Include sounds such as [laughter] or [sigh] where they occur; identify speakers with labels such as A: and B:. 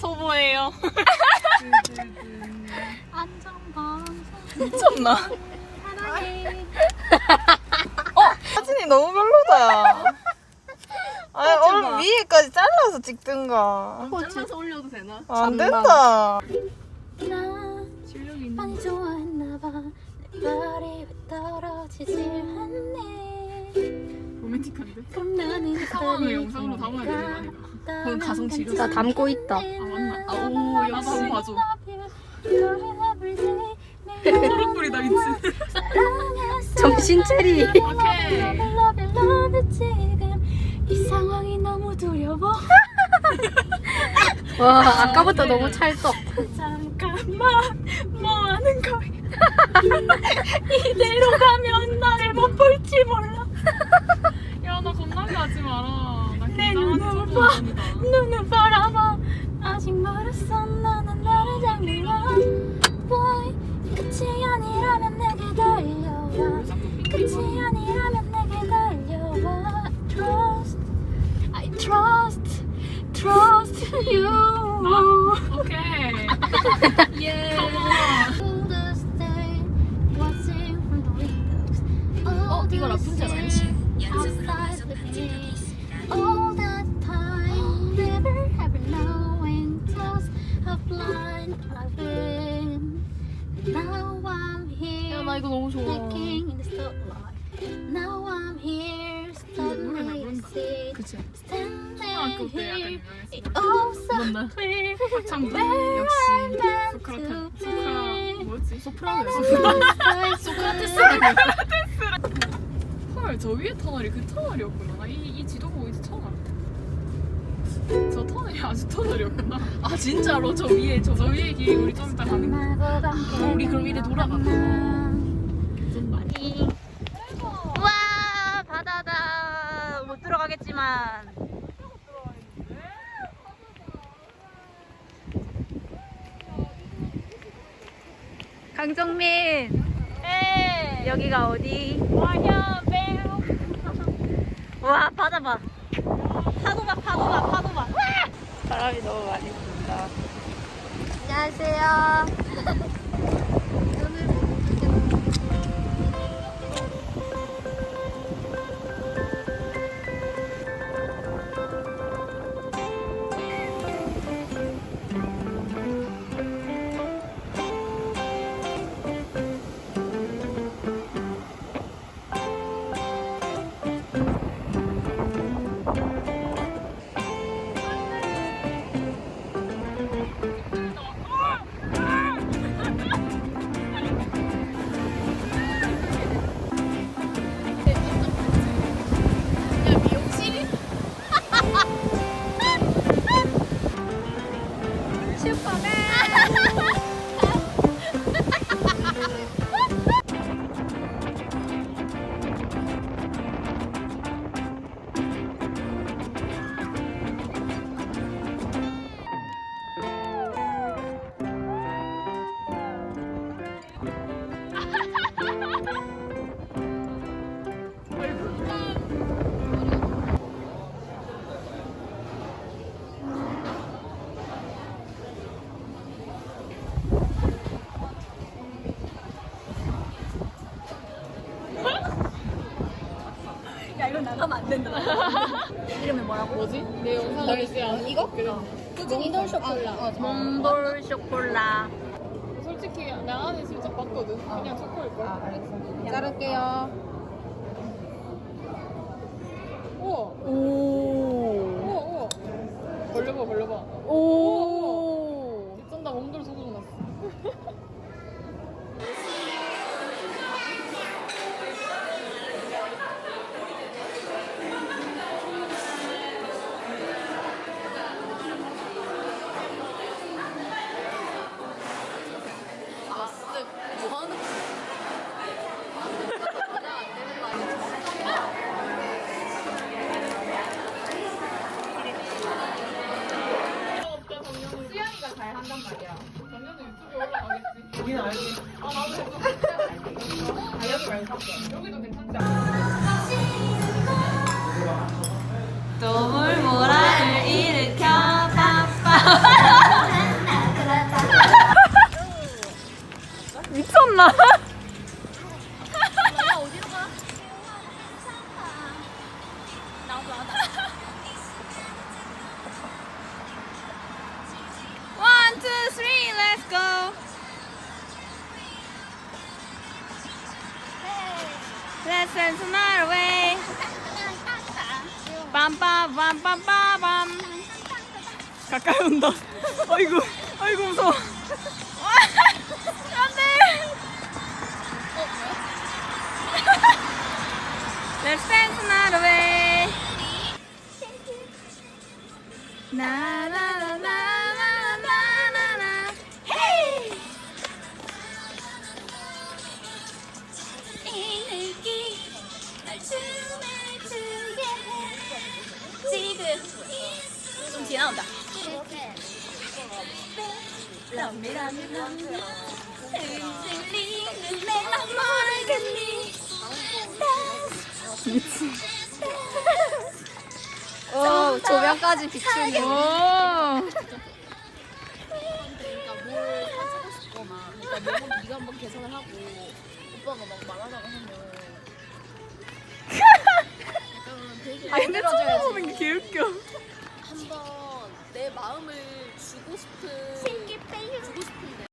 A: 초보예요.
B: 안전방송
A: 미쳤나?
B: 사랑해.
C: 사진이 너무 별로다. 아니 얼 위에까지 잘라서 찍든가.
A: 잘라서 올려도 되나?
C: 안 된다.
B: 많이 좋아했나봐. 내 발이 왜 떨어지질 않네.
A: 로맨틱한데?
B: 그럼 나는
A: 상황을 영상으로 담아야 되는 거 아닌가? 그건 가성 지르.
B: 나
D: 담고 있다.
A: 아 맞나? 아오 역시 한번 봐줘. 미친. [laughs]
D: 정신 차리.
A: 오케이.
B: 지금. [laughs]
D: 와 아까부터 너무 찰떡.
B: 잠깐만 뭐 하는 거야? 이대로 가면 나를 못 볼지 몰라. [laughs]
A: 야나 겁나게 하지 마라. 나
B: 내 눈을 봐. 멀었어 나는 나를 잘 몰라. Boy 끝이 아니라면 내게 달려와. 끝이 아니라면 내게 달려와. Trust, I trust, trust you.
A: 오케이. 예. [laughs]
B: The windows.
A: 어, 이거 라푼젤 아니지?
B: Looking in the spotlight. Now I'm here,
A: 노래 잘
B: suddenly
A: 부른다.
B: see,
A: 그치.
B: standing
A: 초등학교 때 약간
B: here. so
A: 맞나?
B: clear.
A: 학창부
B: Where
A: 역시 소크라테
B: to
A: 소크라
B: be.
A: 뭐였지? 소프라노
B: 소크라테스.
A: 헐, 저 위에 터널이 그 터널이었구나. 나 이, 이 지도 보고 이제 처음 알았다. 저 터널이 아주 터널이었구나. 아 진짜로 저 위에 저, 저 위에 길 우리 좀 이따 가는 거.
B: 어,
A: 우리 그럼 이래 돌아가. 괜찮나?
D: 우와 바다다. 못 들어가겠지만. 강정민. 여기가 어디?
B: 와
D: 바다 봐. 파도 봐 파도 봐 파도 봐. 바람이 너무 많이 분다. 안녕하세요. [laughs]
A: 뭐지? 내 영상을 이제 안 이거? 그래.
B: 몽돌 쇼콜라.
D: 몽돌 쇼콜라.
A: 솔직히 나 안에 진짜 봤거든. 그냥 초코일 걸.
C: 자를게요.
A: 우와.
C: 오.
A: 우와 우와. 벌려봐 벌려봐.
C: 오.
A: 노물모라를
B: 일으켜 빡빡 [laughs] 미쳤나? Let's dance another way. 빰빰빰빰빰빰. 가까이 온다. 아이고, 아이고 무서워. 안돼. Let's dance another way. 나나나나나나나. 뒤에 나온다.
D: 오, 조명까지 비추는.
B: 오.
C: 그러니까 뭘 사주고 싶거나 그러니까 너무 네가 한번 계산을 하고 오빠가 막 말하다가 하면 약간 되게
B: 아 근데 처음 보는 게 개웃겨.
C: 한번 내 마음을 주고 싶은 주고 싶은